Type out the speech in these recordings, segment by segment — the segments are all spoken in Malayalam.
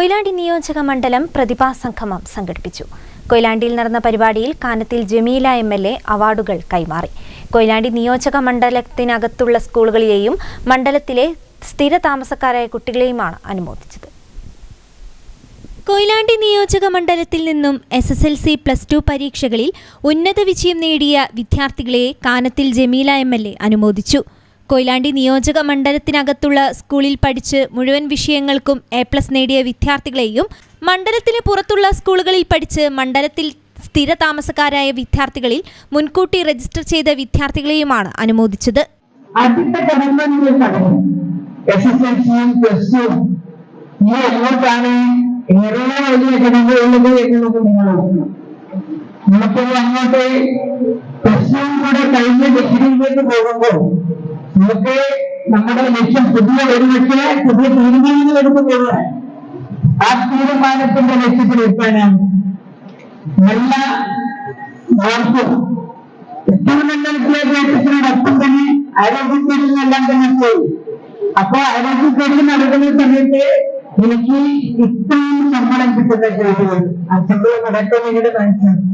കൊയിലാണ്ടി നിയോജക മണ്ഡലം പ്രതിഭാസംഗമം സംഘടിപ്പിച്ചു. കൊയിലാണ്ടിയിൽ നടന്ന പരിപാടിയിൽ Kanathil Jameela M L A അവാർഡുകൾ കൈമാറി. കൊയിലാണ്ടി നിയോജക മണ്ഡലത്തിനകത്തുള്ള സ്കൂളുകളിലെയും മണ്ഡലത്തിലെ സ്ഥിര താമസക്കാരായ കുട്ടികളെയുമാണ് അനുമോദിച്ചത്. കൊയിലാണ്ടി നിയോജക മണ്ഡലത്തിൽ നിന്നും S S L C plus two പരീക്ഷകളിൽ ഉന്നത വിജയം നേടിയ വിദ്യാർത്ഥികളെ Kanathil Jameela M L A അനുമോദിച്ചു. കൊയിലാണ്ടി നിയോജക മണ്ഡലത്തിനകത്തുള്ള സ്കൂളിൽ പഠിച്ച് മുഴുവൻ വിഷയങ്ങൾക്കും എ പ്ലസ് നേടിയ വിദ്യാർത്ഥികളെയും മണ്ഡലത്തിന് പുറത്തുള്ള സ്കൂളുകളിൽ പഠിച്ച് മണ്ഡലത്തിൽ സ്ഥിര താമസക്കാരായ വിദ്യാർത്ഥികളിൽ മുൻകൂട്ടി രജിസ്റ്റർ ചെയ്ത വിദ്യാർത്ഥികളെയുമാണ് അനുമോദിച്ചത്. നമുക്കൊരു അങ്ങോട്ട് പ്ലസ് കൂടെ കഴിഞ്ഞ് ഡിഗ്രിയിലേക്ക് പോകുമ്പോൾ നമുക്ക് നമ്മുടെ ലക്ഷ്യം പുതിയ ലക്ഷ്യം പുതിയ തീരുമാനങ്ങൾ എടുക്കുമ്പോൾ ആ തീരുമാനത്തിന്റെ ലക്ഷ്യത്തിൽ എത്താനാണ് നല്ല മാർക്കും ഏറ്റവും തന്നെ? ആരോഗ്യത്തിനെല്ലാം തന്നെ പോയി. അപ്പൊ ആരോഗ്യത്തിന് നടക്കുന്ന സമയത്ത് എനിക്ക് ഇത്രയും ശമ്പളം കിട്ടുന്ന ജോലികൾ ആ ശമ്പളം നടക്കാൻ വേണ്ടി മനസ്സിലാക്കി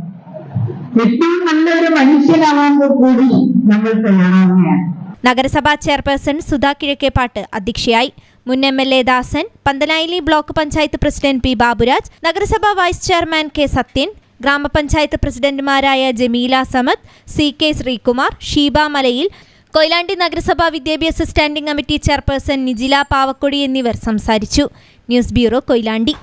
ഏറ്റവും നല്ലൊരു മനുഷ്യനാവാൻ കൂടി നമ്മൾ തയ്യാറാവുകയാണ്. നഗരസഭാ ചെയർപേഴ്സൺ സുധാ കിഴക്കേപ്പാട്ട് അധ്യക്ഷയായി. മുൻ M L A Dasan പന്തലായിലി block panchayat president P Baburaj നഗരസഭാ വൈസ് ചെയർമാൻ കെ സത്യൻ ഗ്രാമപഞ്ചായത്ത് പ്രസിഡന്റുമാരായ ജമീല സമദ് സി കെ ശ്രീകുമാർ ഷീബ മലയിൽ കൊയിലാണ്ടി നഗരസഭാ വിദ്യാഭ്യാസ standing committee chairperson Nijila Pavakkodi എന്നിവർ സംസാരിച്ചു. News bureau Koyilandy.